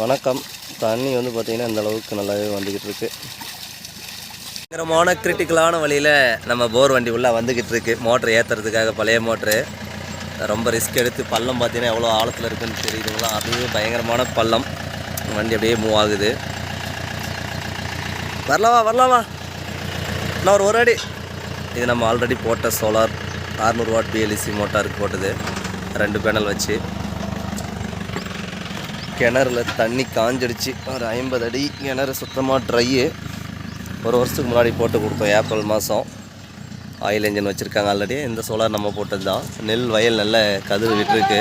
வணக்கம். தண்ணி வந்து பார்த்திங்கன்னா இந்த அளவுக்கு நல்லாவே வந்துக்கிட்டு இருக்கு. பயங்கரமான கிரிட்டிக்கலான வழியில் நம்ம போர் வண்டி உள்ளே வந்துக்கிட்டு இருக்கு. மோட்ரு ஏற்றுறதுக்காக பழைய மோட்ரு ரொம்ப ரிஸ்க் எடுத்து பள்ளம் பார்த்திங்கன்னா எவ்வளோ ஆழத்தில் இருக்குன்னு தெரியுதுங்களா? அதுவும் பயங்கரமான பள்ளம். வண்டி அப்படியே மூவ் ஆகுது. வரலாமா வரலாமா? நான் ஒரு ஒரு அடி. இது நம்ம ஆல்ரெடி போட்ட சோலார் 600 வாட் பிஎல்இசி மோட்டாருக்கு போட்டது. ரெண்டு பேனல் வச்சு. கிணறுல தண்ணி காஞ்சிடுச்சு. ஒரு ஐம்பது அடி கிணறு சுத்தமாக ட்ரையு ஒரு வருஷத்துக்கு முன்னாடி போட்டு கொடுத்தோம் ஏப்ரல் மாதம் ஆயில் இன்ஜின் வச்சுருக்காங்க ஆல்ரெடி இந்த சோலார் நம்ம போட்டது தான் நெல் வயல் நல்ல கதிர் விட்டுருக்கு.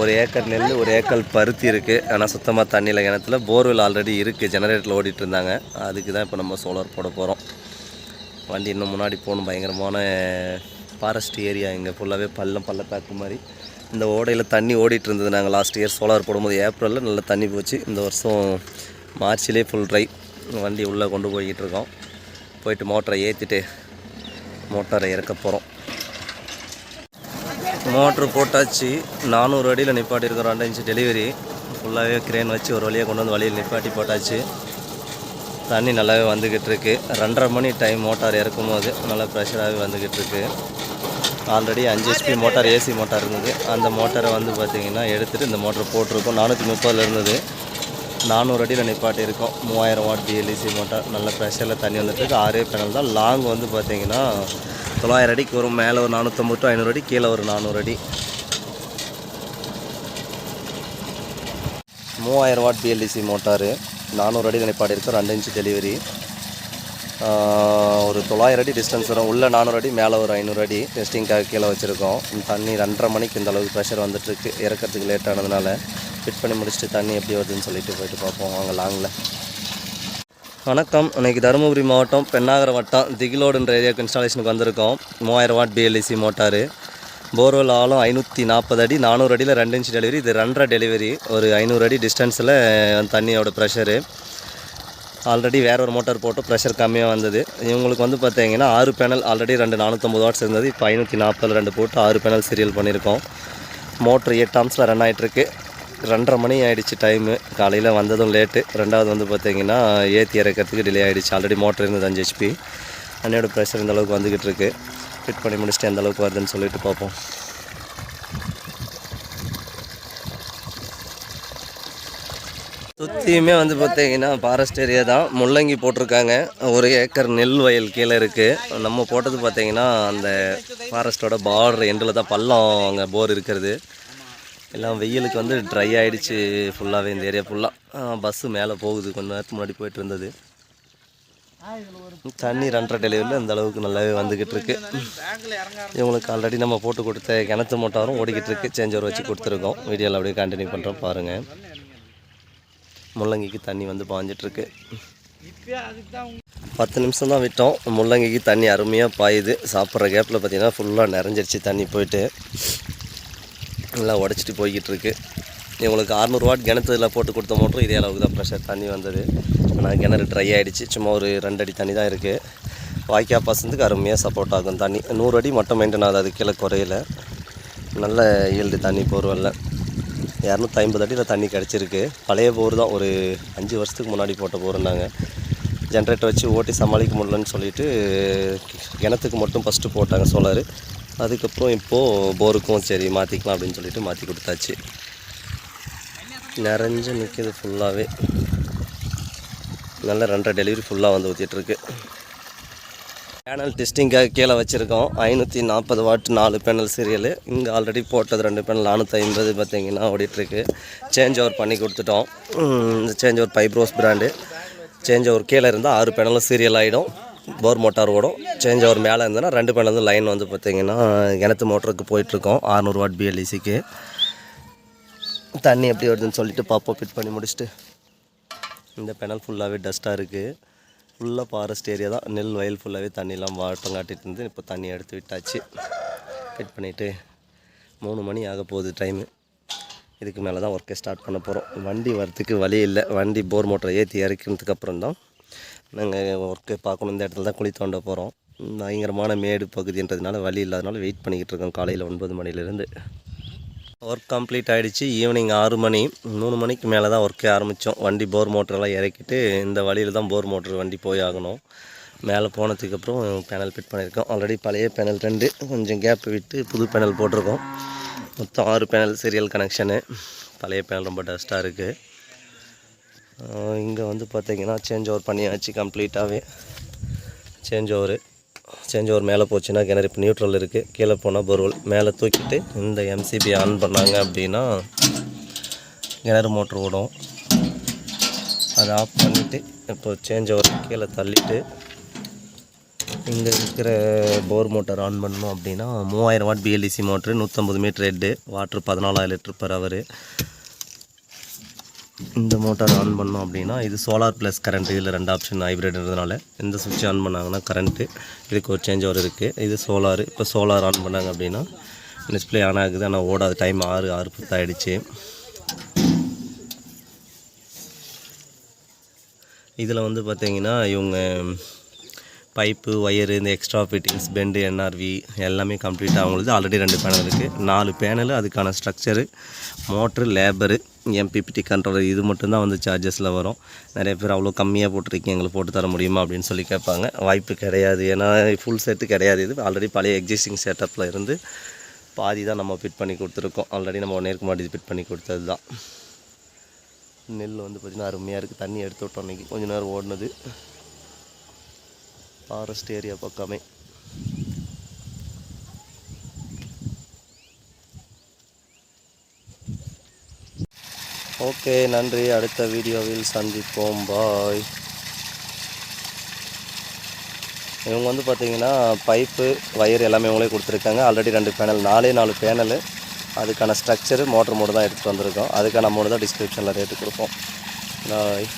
ஒரு ஏக்கர் நெல் ஒரு ஏக்கர் பருத்தி இருக்குது ஆனால் சுத்தமாக தண்ணியில் கிணத்துல. போர்வெல் ஆல்ரெடி இருக்குது ஜெனரேட்டரில் ஓடிட்டு இருந்தாங்க. அதுக்கு தான் இப்போ நம்ம சோலார் போட போகிறோம் வண்டி இன்னும் முன்னாடி போகணும். பயங்கரமான ஃபாரஸ்ட் ஏரியா இங்கே ஃபுல்லாகவே பள்ளம் பள்ளத்தாக்கு மாதிரி. இந்த ஓடையில் தண்ணி ஓடிட்டு இருந்தது. நாங்கள் லாஸ்ட் இயர் சோலார் போடும்போது ஏப்ரலில் நல்ல தண்ணி போச்சு. இந்த வருஷம் மார்ச்லேயே ஃபுல் ட்ரை வண்டி உள்ளே கொண்டு போய்கிட்டு இருக்கோம். போயிட்டு மோட்டரை ஏற்றிட்டு மோட்டாரை இறக்க போகிறோம் மோட்ரு போட்டாச்சு. நானூறு அடியில் நிப்பாட்டி இருக்கிறோம். ரெண்டு இன்ச்சு டெலிவரி ஃபுல்லாகவே கிரேன் வச்சு ஒரு வழியாக கொண்டு வந்து வழியில் நிப்பாட்டி போட்டாச்சு. தண்ணி நல்லாவே வந்துக்கிட்டு இருக்கு. ரெண்டரை மணி டைம் மோட்டார் இறக்கும் போது நல்லா ப்ரெஷராகவே வந்துக்கிட்டு இருக்குது ஆல்ரெடி அஞ்சு ஹெச்பி மோட்டார் ஏசி மோட்டார் இருந்தது. அந்த மோட்டாரை வந்து பார்த்திங்கன்னா எடுத்துகிட்டு இந்த மோட்டர் போட்டிருக்கோம். நானூற்றி முப்பதில் இருந்தது. நானூறு அடியில் நிப்பாட்டி இருக்கோம் மூவாயிரம் வாட் டிஎல்இசி மோட்டார். நல்ல ப்ரெஷரில் தண்ணி வந்துட்டுருக்கு ஆறே பேனல் தான். லாங் வந்து பார்த்திங்கன்னா தொள்ளாயிரம் அடிக்கு வரும் மேலே ஒரு நானூற்றம்பது டு ஐநூறு அடி கீழே ஒரு நானூறு அடி. மூவாயிரம் வாட் பிஎல்இசி மோட்டார். நானூறு அடி நிப்பாடி இருக்கும் ரெண்டு இன்ச்சு டெலிவரி ஒரு தொள்ளாயிரம் அடி டிஸ்டன்ஸ் வரும். உள்ளே நானூறு அடி மேலே ஒரு ஐநூறு அடி டெஸ்டிங்காக கீழே வச்சுருக்கோம். தண்ணி ரெண்டரை மணிக்கு இந்த அளவுக்கு ப்ரெஷர் வந்துட்டுருக்கு. இறக்கிறதுக்கு லேட் ஆனதுனால ஃபிட் பண்ணி முடிச்சுட்டு தண்ணி எப்படி வருதுன்னு சொல்லிட்டு போயிட்டு பார்ப்போம். வாங்க லாங்கில் வணக்கம். இன்றைக்கி தருமபுரி மாவட்டம் பெண்ணாகர வட்டம் திகிலோடுன்ற ஏரியாவுக்கு இன்ஸ்டாலேஷனுக்கு வந்திருக்கோம். மூவாயிரம் வாட் பிஎல்இசி மோட்டாரு. போர்வெல் ஆழம் ஐநூற்றி நாற்பது அடி நானூறு அடியில் ரெண்டு இன்ச்சு டெலிவரி இது ரெண்டரை டெலிவரி ஒரு ஐநூறு அடி டிஸ்டன்ஸில் தண்ணியோட ப்ரெஷரு ஆல்ரெடி வேற ஒரு மோட்டார் போட்டு ப்ரெஷர் கம்மியாக வந்தது. இவங்களுக்கு வந்து பார்த்தீங்கன்னா ஆறு பேனல் ஆல்ரெடி ரெண்டு நானூற்றம்பது வாட்ஸ் இருந்தது. இப்போ ஐநூற்றி நாற்பதில் ரெண்டு போட்டு ஆறு பேனல் சீரியல் பண்ணியிருக்கோம் மோட்ரு எட்டு ஆம்ஸில் ரன் ஆகிட்டுருக்கு ரெண்டரை மணி ஆகிடுச்சு டைமு காலையில் வந்ததும் லேட்டு ரெண்டாவது வந்து பார்த்தீங்கன்னா ஏற்றி இறக்கிறதுக்கு டிலே ஆகிடுச்சு ஆல்ரெடி மோட்டர் இருந்தது அஞ்சு ஹெச்பி அன்னையோட ப்ரெஷர் இந்த அளவுக்கு வந்துக்கிட்டு இருக்கு ஃபிட் பண்ணி முடிச்சுட்டு எந்த அளவுக்கு வருதுன்னு சொல்லிட்டு பார்ப்போம் சுற்றியுமே வந்து பார்த்தீங்கன்னா ஃபாரஸ்ட் ஏரியா தான். முள்ளங்கி போட்டிருக்காங்க. ஒரு ஏக்கர் நெல் வயல் கீழே இருக்குது நம்ம போட்டது பார்த்தீங்கன்னா அந்த ஃபாரஸ்ட்டோட பார்டர் எண்டில் தான் பள்ளம் அங்கே போர் இருக்கிறது. எல்லாம் வெயிலுக்கு வந்து ட்ரை ஆகிடுச்சு ஃபுல்லாகவே இந்த ஏரியா ஃபுல்லாக பஸ்ஸு மேலே போகுது. கொஞ்ச நேரத்துக்கு முன்னாடி போயிட்டு இருந்தது தண்ணி ரெண்டரை டெலிவரியில் இந்த அளவுக்கு நல்லாவே வந்துக்கிட்டு இருக்கு. இவங்களுக்கு ஆல்ரெடி நம்ம போட்டு கொடுத்த கிணத்து மோட்டாரும் ஓடிக்கிட்டு இருக்கு. சேஞ்சர் வச்சு கொடுத்துருக்கோம். வீடியோவில் அப்படியே கண்டினியூ பண்ணுறோம் பாருங்கள் முள்ளங்கிக்கு தண்ணி வந்து பாஞ்சிட்ருக்கு. பத்து நிமிஷம் தான் விட்டோம். முள்ளங்கிக்கு தண்ணி அருமையாக பாயுது. சாப்பிட்ற கேப்பில் பார்த்தீங்கன்னா ஃபுல்லாக நிறைஞ்சிருச்சு தண்ணி போயிட்டு. நல்லா உடச்சிட்டு போய்கிட்டு இருக்கு இவங்களுக்கு அறநூறு வாட் கிணத்துல போட்டு கொடுத்த மோட்டரும் இதே அளவுக்கு தான் ப்ரெஷர் தண்ணி வந்தது. ஆனால் கிணறு ட்ரை ஆகிடுச்சு சும்மா ஒரு ரெண்டு அடி தண்ணி தான் இருக்குது வாய்க்கா பாசனத்துக்கு அருமையாக சப்போர்ட் ஆகும் தண்ணி. நூறு அடி மட்டும் மெயின்டைன் ஆகுது. கீழே குறையில. நல்ல ஈல்டு தண்ணி போர்வெல்ல. இரநூத்தி ஐம்பது அடியில் தண்ணி கிடச்சிருக்கு. பழைய போர் தான் ஒரு அஞ்சு வருஷத்துக்கு முன்னாடி போட்ட போருந்தாங்க ஜென்ரேட்டர் வச்சு ஓட்டி சமாளிக்க முடியலன்னு சொல்லிட்டு கிணத்துக்கு மட்டும் ஃபஸ்ட்டு போட்டாங்க சோலார். அதுக்கப்புறம் இப்போது போருக்கும் சரி மாற்றிக்கலாம் அப்படின்னு சொல்லிட்டு மாற்றி கொடுத்தாச்சு. நிறைஞ்சு நிற்கிது ஃபுல்லாகவே நல்ல ரெண்டரை டெலிவரி ஃபுல்லாக வந்து ஊற்றிட்டுருக்கு பேனல் டெஸ்டிங்காக கீழே வச்சுருக்கோம். ஐநூற்றி நாற்பது வாட் நாலு பேனல் சீரியல் இங்கே ஆல்ரெடி போட்டது ரெண்டு பேனல் நானூற்றி ஐம்பது பார்த்தீங்கன்னா ஓடிட்டுருக்கு. சேஞ்ச் ஓவர் பண்ணி கொடுத்துட்டோம். இந்த சேஞ்ச் ஓவர் பைப்ரோஸ் பிராண்டு சேஞ்ச் ஓவர் கீழே இருந்தால் ஆறு பேனலும் சீரியல் ஆகிடும் போர் மோட்டார் ஓடும். சேஞ்ச் ஓவர் மேலே இருந்ததுன்னா ரெண்டு பேனல் வந்து லைன் வந்து பார்த்தீங்கன்னா கிணத்து மோட்டருக்கு போயிட்டுருக்கோம். 600 வாட் பிஎல்இசிக்கு தண்ணி எப்படி வருதுன்னு சொல்லிட்டு பார்ப்போம். ஃபிட் பண்ணி முடிச்சுட்டு. இந்த பேனல் ஃபுல்லாகவே டஸ்ட்டாக இருக்குது ஃபுல்லாக ஃபாரஸ்ட் ஏரியா தான். நெல் வயல் ஃபுல்லாகவே தண்ணிலாம் வாட்டம் காட்டிட்டு இருந்து இப்போ தண்ணி எடுத்து விட்டாச்சு. கட் பண்ணிவிட்டு மூணு மணி ஆக போகுது டைமு இதுக்கு மேலே தான் ஒர்க்கை ஸ்டார்ட் பண்ண போகிறோம் வண்டி வரத்துக்கு வழி இல்லை. வண்டி போர் மோட்டரை ஏற்றி இறக்கினதுக்கப்புறம் தான் நாங்கள் ஒர்க்கை பார்க்கணும். இந்த இடத்துல தான் குழி தோண்ட போகிறோம் பயங்கரமான மேடு பகுதின்றதுனால வழி இல்லாதனால வெயிட் பண்ணிக்கிட்டு இருக்கோம். காலையில் ஒன்பது மணிலேருந்து ஒர்க் கம்ப்ளீட் ஆகிடுச்சு ஈவினிங் ஆறு மணி மூணு மணிக்கு மேலே தான் ஒர்க்கே ஆரம்பித்தோம் வண்டி போர் மோட்டரெல்லாம் இறக்கிட்டு இந்த வழியில் தான் போர் மோட்ரு வண்டி போய் ஆகணும். மேலே போனதுக்கப்புறம் பேனல் ஃபிட் பண்ணியிருக்கோம். ஆல்ரெடி பழைய பேனல் ரெண்டு கொஞ்சம் கேப் விட்டு புது பேனல் போட்டிருக்கோம். மொத்தம் ஆறு பேனல் சீரியல் கனெக்ஷனு பழைய பேனல் ரொம்ப டஸ்ட்டாக இருக்குது இங்கே வந்து பார்த்திங்கன்னா சேஞ்ச் ஓவர் பண்ணியாச்சு கம்ப்ளீட்டாகவே சேஞ்ச் ஓவரு சேஞ்ச் ஓவர் மேலே போச்சுன்னா கிணறு இப்போ நியூட்ரல் இருக்குது கீழே போனால் பொருள் மேலே தூக்கிட்டு இந்த எம்சிபி ஆன் பண்ணாங்க அப்படின்னா கிணறு மோட்ரு ஓடும். அதை ஆஃப் பண்ணிவிட்டு இப்போ சேஞ்ச் ஓவர் கீழே தள்ளிட்டு இங்கே இருக்கிற போர் மோட்டார் ஆன் பண்ணணும் அப்படின்னா மூவாயிரம் வாட் பிஎல்டிசி மோட்ரு நூற்றம்பது மீட்ரு ஹெட்டு வாட்ரு பதினாலாயிரம் லிட்ரு பர் ஹவரு இந்த மோட்டார் ஆன் பண்ணோம் அப்படின்னா இது சோலார் ப்ளஸ் கரண்ட்டு இதில் ரெண்டு ஆப்ஷன் ஹைப்ரிட்ன்றதுனால இந்த சுவிட்ச் ஆன் பண்ணாங்கன்னா கரண்ட்டு இதுக்கு ஒரு சேஞ்ச் ஓவர் இருக்குது இது சோலார் இப்போ சோலார் ஆன் பண்ணாங்க அப்படின்னா டிஸ்பிளே ஆன் ஆகுது. ஆனால் ஓடாது. டைம் ஆறு ஆறு பத்தாயிடுச்சு இதில் வந்து பார்த்திங்கன்னா இவங்க பைப்பு ஒயரு இந்த எக்ஸ்ட்ரா ஃபிட்டிங்ஸ் பெண்டு என்ஆர்வி எல்லாமே கம்ப்ளீட்டாக அவங்களுக்கு ஆல்ரெடி ரெண்டு பேனல் இருக்குது நாலு பேனல் அதுக்கான structure motor labour MPPT controller இது மட்டும்தான் வந்து சார்ஜஸில் வரும். நிறைய பேர் அவ்வளோ கம்மியாக போட்டிருக்கீங்க எங்களுக்கு போட்டு தர முடியுமா அப்படின்னு சொல்லி கேட்பாங்க. வாய்ப்பு கிடையாது. ஏன்னா ஃபுல் செட்டு கிடையாது. இது ஆல்ரெடி பழைய எக்ஸிஸ்டிங் செட்டப்பில் இருந்து பாதி தான் நம்ம ஃபிட் பண்ணி கொடுத்துருக்கோம். ஆல்ரெடி நம்ம நேருக்கு மாடி ஃபிட் பண்ணி கொடுத்தது தான். நெல் வந்து பார்த்திங்கன்னா அருமையாக இருக்குது தண்ணி எடுத்து விட்டோம் அன்றைக்கி கொஞ்ச நேரம் ஓடினது. ஃபாரஸ்ட் ஏரியா பக்கமே. ஓகே நன்றி. அடுத்த வீடியோவில் சந்திப்போம். பாய் இவங்க வந்து பார்த்தீங்கன்னா பைப்பு வயர் எல்லாமே இவங்களே கொடுத்துருக்காங்க. ஆல்ரெடி ரெண்டு பேனல் நாலே நாலு பேனலு அதுக்கான ஸ்ட்ரக்சரு மோட்டர் மோடு தான் எடுத்துகிட்டு வந்திருக்கோம். அதுக்கான அமௌண்ட் தான் டிஸ்கிரிப்ஷனில் ரேட்டு கொடுப்போம். பாய்